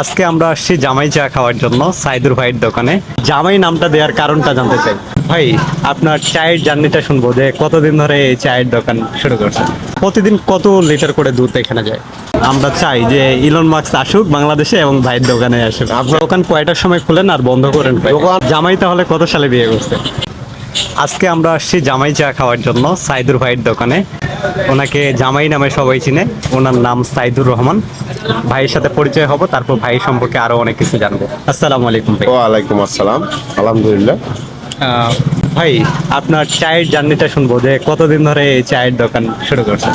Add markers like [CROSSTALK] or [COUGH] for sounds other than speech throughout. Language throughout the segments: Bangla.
আজকে আমরা আসছি জামাই চা খাওয়ার জন্য সাইদুর ভাইয়ের দোকানে। জামাই নামটা দেওয়ার কারণটা জানতে চাই। ভাই আপনার চায়ের জার্নিটা শুনব যে কতদিন ধরে এই চায়ের দোকান শুরু করছেন? প্রতিদিন কত লিটার করে দুধ এখানে যায়? আমরা চাই যে ইলন মার্কস আসুক বাংলাদেশে এবং ভাইয়ের দোকানে আসুক। আপনার দোকান কয়টার সময় খুলেন আর বন্ধ করেন? জামাই তাহলে কত সালে বিয়ে করছে? আজকে আমরা আসছি জামাই চা খাওয়ার জন্য সাইদুর ভাইয়ের দোকানে। ওনাকে জামাই নামে সবাই চিনে। ওনার নাম সাইদুর রহমান। ভাইয়ের সাথে পরিচয় হব তারপর ভাই সম্পর্কে আরও অনেক কিছু জানব। আসসালামু আলাইকুম ভাই। ওয়ালাইকুম আসসালাম। আলহামদুলিল্লাহ। ভাই আপনার চায়ের জার্নিটা শুনব যে কতদিন ধরে এই চায়ের দোকান শুরু করছেন?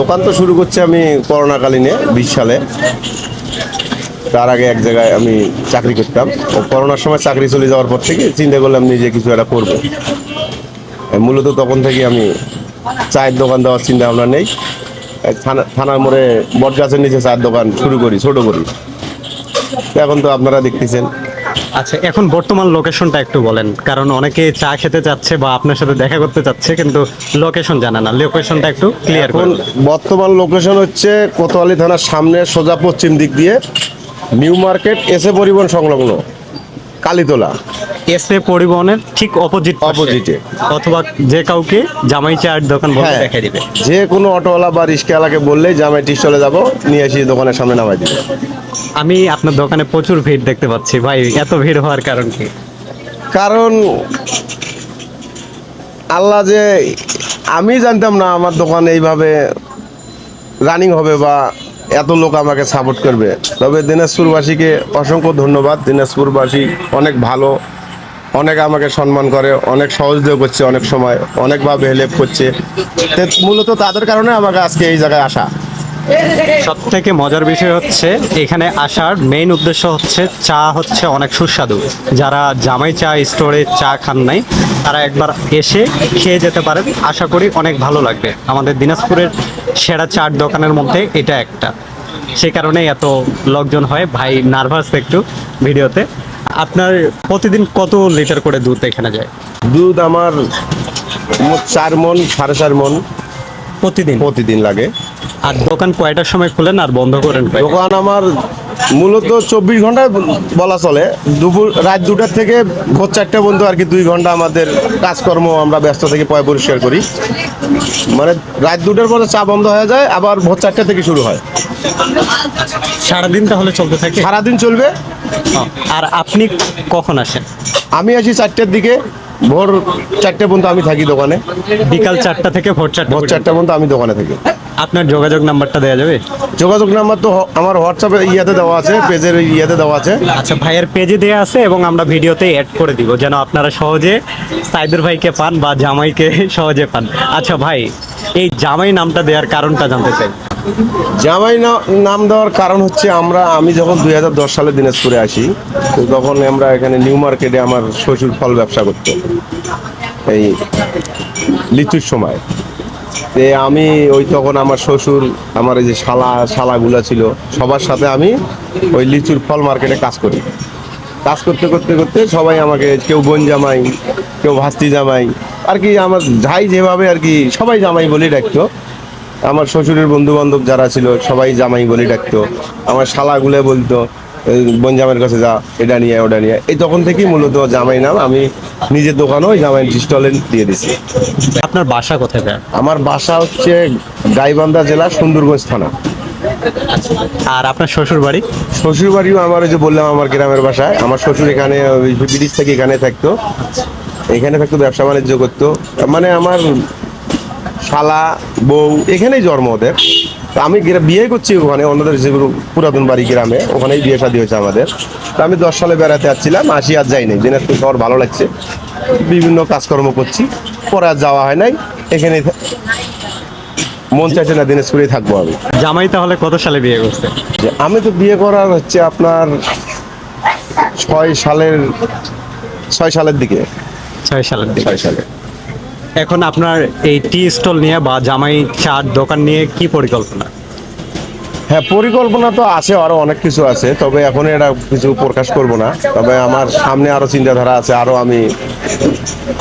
দোকান তো শুরু করছি আমি করোনাকালীনে বিশ সালে। তার আগে এক জায়গায় আমি চাকরি করতাম। ও করোনার সময় চাকরি চলে যাওয়ার পর থেকে চিন্তা করলাম নিজে কিছু একটা করব। মূলত তখন থেকে আমি চায়ের দোকান দেওয়ার চিন্তা ভাবনা নেই। থানা থানার মোড়ে বট গাছের নিচে চায়ের দোকান শুরু করি ছোট করি। এখন তো আপনারা দেখতেছেন। আচ্ছা এখন বর্তমান লোকেশনটা একটু বলেন। কারণ অনেকে চা খেতে চাচ্ছে বা আপনার সাথে দেখা করতে চাচ্ছে কিন্তু লোকেশন জানে না। লোকেশনটা একটু ক্লিয়ার করুন বর্তমান লোকেশন হচ্ছে কোতোয়ালি থানার সামনে সোজা পশ্চিম দিক দিয়ে। নিউ মার্কেট এসে পরিবহন সংলগ্ন কালীতলা। এসে পরিবহনের ঠিক অপোজিট Opposite-এ। অথবা যে কাউকে জামাই চায়ের দোকান বলে হ্যাঁ দিবে। যে কোনো অটোওয়ালা বা রিক্সাওয়ালাকে বললেই জামাই টি চলে যাব নিয়ে এসে দোকানের সামনে নামাই দিবে। আমি আপনার দোকানে প্রচুর ভিড় দেখতে পাচ্ছি ভাই এত ভিড় হওয়ার কারণ কি? কারণ আল্লাহ যে আমি জানতাম না আমার দোকান এইভাবে রানিং হবে বা এত লোক আমাকে সাপোর্ট করবে। তবে দিনাজপুরবাসীকে অসংখ্য ধন্যবাদ। দিনাজপুরবাসী অনেক ভালো, অনেক আমাকে সম্মান করে, অনেক সহযোগিতা করছে অনেক সময়, অনেকভাবে হেল্প করছে। মূলত তাদের কারণে আমাকে আজকে এই জায়গায় আসা। সব থেকে মজার বিষয় হচ্ছে, এখানে আসার মেইন উদ্দেশ্য হচ্ছে চা হচ্ছে অনেক সুস্বাদু। যারা জামাই চা স্টোরে চা খান নাই, তারা একবার এসে খেয়ে যেতে পারেন। আশা করি অনেক ভালো লাগবে। আমাদের দিনাজপুরের সেরা চার দোকানের মধ্যে এটা একটা। সে কারণে এত লোকজন হয়। ভাই নার্ভাস একটু ভিডিওতে। আপনার প্রতিদিন কত লিটার করে দুধ এখানে যায়? দুধ আমার চার মন সাড়ে চার মন। প্রতিদিন? প্রতিদিন লাগে। আর দোকান কয়টার সময় খুলেন আর বন্ধ করেন? দোকান আমার মূলত চব্বিশ ঘণ্টা বলা চলে। দুপুর রাত দুটার থেকে ভোর চারটে পর্যন্ত আর কি দুই ঘণ্টা আমাদের কাজকর্ম আমরা ব্যস্ত থেকে পয় পরিষ্কার করি। মানে রাত দুটার পরে চা বন্ধ হয়ে যায় আবার ভোর চারটে থেকে শুরু হয়। সারাদিন তাহলে চলতে থাকে? সারাদিন চলবে। আর আপনি কখন আসেন? আমি আসি চারটের দিকে। ভোর চারটে পর্যন্ত আমি থাকি দোকানে। বিকাল চারটা থেকে ভোর চারটা ভোর। চারটে পর্যন্ত আমি দোকানে থাকি। আপনার যোগাযোগ নাম্বারটা দেওয়া যাবে? যোগাযোগ নাম্বার তো আমার হোয়াটসঅ্যাপে ইয়েতে দেওয়া আছে পেজের ইয়েতে দেওয়া আছে। আচ্ছা ভাইয়ের পেজে দেওয়া আছে এবং আমরা ভিডিওতে অ্যাড করে দিব যেন আপনারা সহজে সাইদুর ভাইকে পান বা জামাইকে সহজে পান। আচ্ছা ভাই এই জামাই নামটা দেওয়ার কারণটা জানতে চাই। জামাই নাম দেওয়ার কারণ হচ্ছে আমরা আমি যখন দুই হাজার দশ সালে দিনাজপুরে আসি, তো তখন আমরা এখানে নিউ মার্কেটে আমার শ্বশুর ফল ব্যবসা করতো। এই লিচুর সময়। তে আমি ওই তখন আমার শ্বশুর, আমার এই যে শালা শালাগুলো ছিল, সবার সাথে আমি ওই লিচুর ফল মার্কেটে কাজ করি। কাজ করতে করতে করতে সবাই আমাকে কেউ বোন জামাই, কেউ ভাস্তি জামাই, আর কি আমার যাই যেভাবে আর কি সবাই জামাই বলেই ডাকতো। আমার শ্বশুরের বন্ধু বান্ধব যারা ছিল সবাই জামাই বলে ডাকতো। আমার শালাগুলো বলতো এই বোন জামাইয়ের কাছে যা এটা নিয়ে ওটা নিয়ে। এই তখন থেকেই মূলত জামাই নাম আমি নিজের দোকানও ওই জামাই স্টলে দিয়ে দিছি। আপনার বাসা কোথায় আমার বাসা হচ্ছে গাইবান্ধা জেলা সুন্দরগঞ্জ থানা। আর আপনার শ্বশুর বাড়ি? শ্বশুর বাড়িও আমার ওই যে বললাম আমার গ্রামের বাসায়। আমার শ্বশুর এখানে ব্রিটিশ থেকে এখানে থাকতো। এখানে থাকতো ব্যবসা বাণিজ্য করতো। মানে আমার শালা বউ এখানেই জন্ম ওদের। তো আমি বিয়ে করছি ওখানে অন্যদের যেগুলো পুরাতন বাড়ি গ্রামে ওখানেই বিয়ে শাদী হয়েছে আমাদের। তো আমি দশ সালে বেড়াতে যাচ্ছিলাম আসি আর যাই নাই। দিনাজপুর শহর ভালো লাগছে। বিভিন্ন কাজকর্ম করছি পরে আর যাওয়া হয় নাই। এখানেই থা- মন চাইছে না দিনাজপুরেই থাকব আমি। জামাই তাহলে কত সালে বিয়ে করছে? আমি তো বিয়ে করার হচ্ছে আপনার ছয় সালের ছয় সালের দিকে। ছয় সালের দিকে। ছয় সালে। এখন আপনার এই টি স্টল নিয়ে বা জামাই চার দোকান নিয়ে কি পরিকল্পনা? হ্যাঁ পরিকল্পনা তো আছে, আরও অনেক কিছু আছে, তবে এখন এটা কিছু প্রকাশ করব না। তবে আমার সামনে আরও চিন্তাধারা আছে, আরও আমি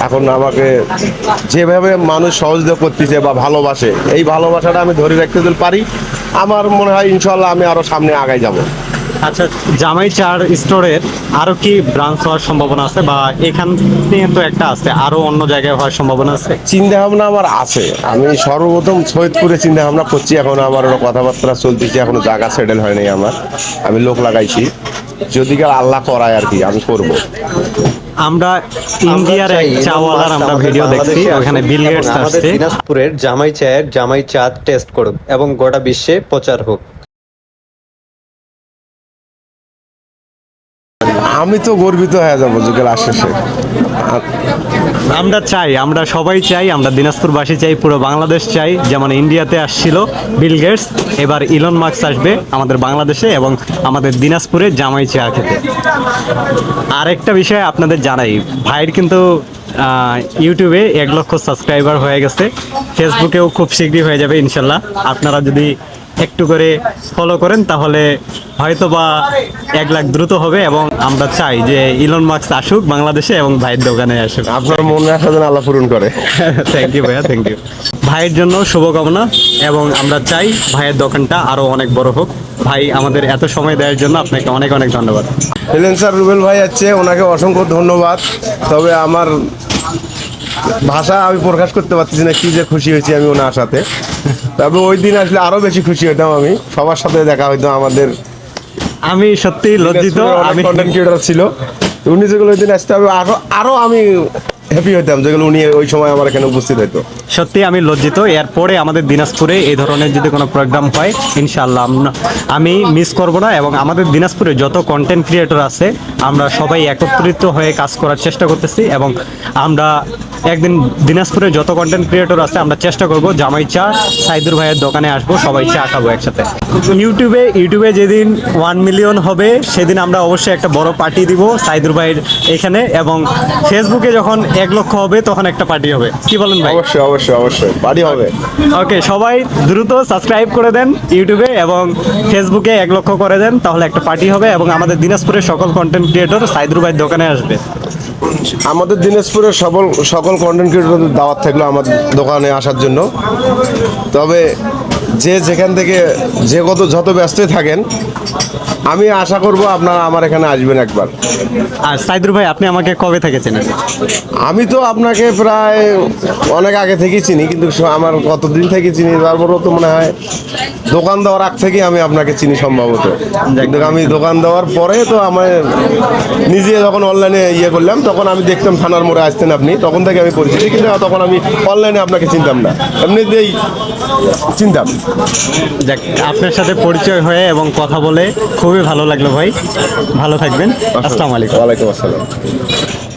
এখন আমাকে যেভাবে মানুষ সহযোগিতা করতেছে বা ভালোবাসে, এই ভালোবাসাটা আমি ধরে রাখতে পারি, আমার মনে হয় ইনশাল্লাহ আমি আরও সামনে আগাই যাব। আচ্ছা জামাই চার স্টোরের আরও কি ব্রাঞ্চ হওয়ার সম্ভাবনা আছে বা এখান থেকে তো একটা আছে আরও অন্য জায়গায় হওয়ার সম্ভাবনা আছে? চিন্তা ভাবনা আমার আছে। আমি সর্বপ্রথম সৈয়দপুরে চিন্তা ভাবনা করছি এখন আমার ওরা কথাবার্তা চলতেছে এখনও জায়গা সেটেল হয়নি আমার। আমি লোক লাগাইছি যদি কাল আল্লাহ করায় আর কি আমি করব। আমরা ইন্ডিয়ার এক চাওয়ালার আমরা ভিডিও দেখছি ওখানে বিল গেটস আসছে। দিনাজপুরের জামাই চায়ের জামাই চা টেস্ট করুক এবং গোটা বিশ্বে প্রচার হোক। আমি তো গর্বিত হয়ে যাব যুগের আশেষে আমরা চাই, আমরা সবাই চাই, আমরা দিনাজপুরবাসী চাই, পুরো বাংলাদেশ চাই, যেমন ইন্ডিয়াতে আসছিল বিল গেটস, এবার ইলন মার্কস আসবে আমাদের বাংলাদেশে এবং আমাদের দিনাজপুরে জামাই চা খেতে। আরেকটা বিষয় আপনাদের জানাই, ভাইয়ের কিন্তু ইউটিউবে এক লক্ষ সাবস্ক্রাইবার হয়ে গেছে, ফেসবুকেও খুব শীঘ্রই হয়ে যাবে ইনশাল্লাহ। আপনারা যদি একটু করে ফলো করেন তাহলে হয়তো বা এক লাখ দ্রুত হবে এবং আমরা চাই যে ইলন মার্কস আসুক বাংলাদেশে এবং ভাইয়ের দোকানে আসুক। আপনার মনে আসা যেন আল্লাহ পূরণ করে। [LAUGHS] থ্যাংক ইউ ভাইয়া থ্যাংক ইউ ভাইয়ের জন্য শুভকামনা এবং আমরা চাই ভাইয়ের দোকানটা আরও অনেক বড় হোক। ভাই আমাদের এত সময় দেওয়ার জন্য আপনাকে অনেক অনেক ধন্যবাদ। এলেন স্যার রুবেল ভাই আছে ওনাকে অসংখ্য ধন্যবাদ। তবে আমার ভাষা আমি প্রকাশ করতে পারতেছি না কি যে খুশি হয়েছি আমি ওনার সাথে। তবে ওই দিন আসলে আরও বেশি খুশি হতাম আমি। সবার সাথে দেখা হইতো আমাদের আমি সত্যি লজ্জিত আমি কন্টেন্ট ক্রিয়েটর ছিল। উনি যেগুলো ওই দিন আসতে হবে আরও আরও আমি হ্যাপি হইতাম যেগুলো উনি ওই সময় আমার এখানে উপস্থিত হইতো। সত্যি আমি লজ্জিত এরপরে আমাদের দিনাজপুরে এই ধরনের যদি কোনো প্রোগ্রাম হয় ইনশাল্লাহ আমি মিস করব না এবং আমাদের দিনাজপুরে যত কন্টেন্ট ক্রিয়েটর আছে আমরা সবাই একত্রিত হয়ে কাজ করার চেষ্টা করতেছি এবং আমরা একদিন দিনাজপুরে যত কন্টেন্ট ক্রিয়েটর আছে আমরা চেষ্টা করব জামাই চা সাইদুর ভাইয়ের দোকানে আসব সবাই চা খাব একসাথে। ইউটিউবে ইউটিউবে যেদিন ওয়ান মিলিয়ন হবে সেদিন আমরা অবশ্যই একটা বড় পার্টি দিব সাইদুর ভাইয়ের এখানে এবং ফেসবুকে যখন এক লক্ষ হবে তখন একটা পার্টি হবে। কি বলেন ভাই? অবশ্যই অবশ্যই অবশ্যই বাড়ি হবে। ওকে সবাই দ্রুত সাবস্ক্রাইব করে দেন ইউটিউবে এবং ফেসবুকে এক লক্ষ করে দেন তাহলে একটা পার্টি হবে এবং আমাদের দিনাজপুরের সকল কন্টেন্ট ক্রিয়েটর সাইদুর ভাইয়ের দোকানে আসবে। আমাদের দিনাজপুরের সকল সকল কন্টেন্ট ক্রিয়েটরদের দাওয়াত থাকল আমার দোকানে আসার জন্য। তবে যে যেখান থেকে যে কত যত ব্যস্তই থাকেন আমি আশা করব আপনারা আমার এখানে আসবেন একবার। আর সাইদুর ভাই আপনি আমাকে কবে থেকে চেনেন? আমি তো আপনাকে প্রায় অনেক আগে থেকেই চিনি কিন্তু আমার কতদিন থেকে চিনি তারপরেও তো মনে হয় দোকান দেওয়ার আগ থেকেই আমি আপনাকে চিনি সম্ভবত। কিন্তু আমি দোকান দেওয়ার পরে তো আমার নিজে যখন অনলাইনে ইয়ে করলাম তখন আমি দেখতাম থানার মোড়ে আসতেন আপনি তখন থেকে আমি পরিচিতি কিন্তু তখন আমি অনলাইনে আপনাকে চিনতাম না। এমনিতেই চিনতাম। দেখ আপনার সাথে পরিচয় হয়ে এবং কথা বলে খুবই ভালো লাগল ভাই। ভালো থাকবেন। আসসালামু আলাইকুম। ওয়ালাইকুম আসসালাম।